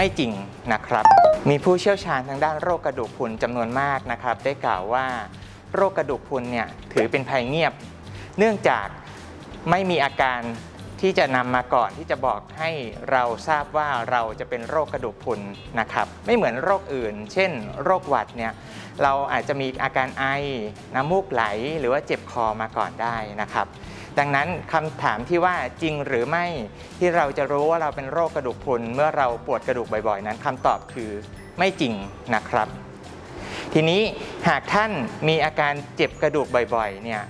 ไม่จริงนะครับ มีผู้เชี่ยวชาญทางด้านโรคกระดูกพรุนจำนวนมากนะครับ ได้กล่าวว่า โรคกระดูกพรุนเนี่ยถือเป็นภัยเงียบ เนื่องจากไม่มีอาการที่จะนำมาก่อนที่จะบอกให้เราทราบว่าเราจะเป็นโรคกระดูกพรุนนะครับ ไม่เหมือนโรคอื่น เช่น โรคหวัดเนี่ยเราอาจจะมีอาการไอน้ำมูกไหล หรือว่าเจ็บคอมาก่อนได้นะครับ ดังนั้นคำถามที่ว่าจริงหรือไม่ที่เราจะรู้ว่าเราเป็นโรคกระดูกพรุนเมื่อเราปวดกระดูกบ่อยๆ นั้นคำตอบคือไม่จริงนะครับ ทีนี้หากท่านมีอาการเจ็บกระดูกบ่อยๆเนี่ย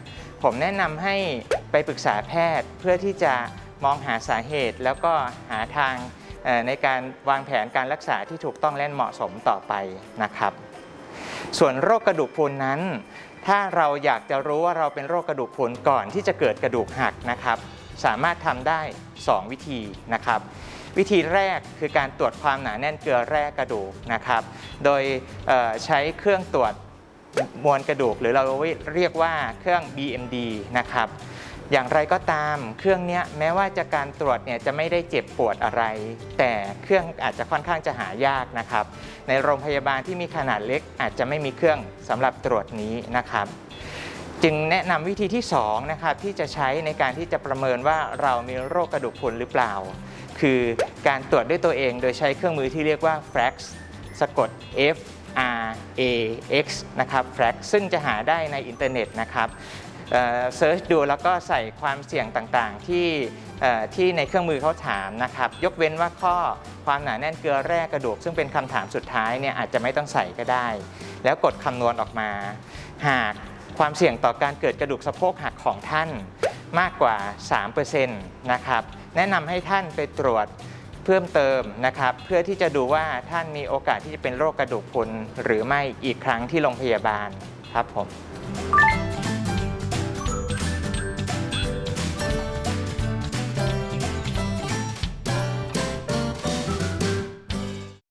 ผมแนะนำให้ไปปรึกษาแพทย์เพื่อที่จะมองหาสาเหตุ แล้วก็หาทางในการวางแผนการรักษาที่ถูกต้องและเหมาะสมต่อไปนะครับ ส่วนโรคกระดูกพรุนนั้น ถ้าเราอยากจะรู้ว่าเราเป็นโรคกระดูกพรุนก่อนที่จะเกิดกระดูกหักนะครับ สามารถทำได้ 2 วิธีนะครับ วิธีแรกคือการตรวจความหนาแน่นเกลือแร่กระดูกนะครับ โดยใช้เครื่องตรวจมวลกระดูก หรือเราเรียกว่าเครื่อง BMD นะครับ อย่างไรก็ตามเครื่องนี้แม้ว่าจะการตรวจเนี่ยจะไม่ได้เจ็บปวดอะไร แต่เครื่องอาจจะค่อนข้างจะหายากนะครับ ในโรงพยาบาลที่มีขนาดเล็ก อาจจะไม่มีเครื่องสำหรับตรวจนี้นะครับ จึงแนะนำวิธีที่2นะครับที่จะใช้ในการที่จะประเมินว่าเรามีโรคกระดูกพรุนหรือเปล่า คือการตรวจด้วยตัวเองโดยใช้เครื่องมือที่เรียกว่า FRAX สะกด F R A X นะครับ FRAX ซึ่งจะหาได้ในอินเทอร์เน็ตนะครับเซิร์ชดูแล้วก็ใส่ความเสี่ยงต่างๆ ที่ที่ในเครื่องมือเขาถามนะครับ ยกเว้นว่าข้อความหนาแน่นเกลือแร่กระดูก ซึ่งเป็นคำถามสุดท้ายเนี่ยอาจจะไม่ต้องใส่ก็ได้ แล้วกดคำนวณออกมา หากความเสี่ยงต่อการเกิดกระดูกสะโพกหักของท่านมากกว่า 3%นะครับ แนะนำให้ท่านไปตรวจ เพิ่มเติมนะครับ เพื่อที่จะดูว่าท่านมีโอกาสที่จะเป็นโรคกระดูกพรุนหรือไม่อีกครั้งที่โรงพยาบาลครับผม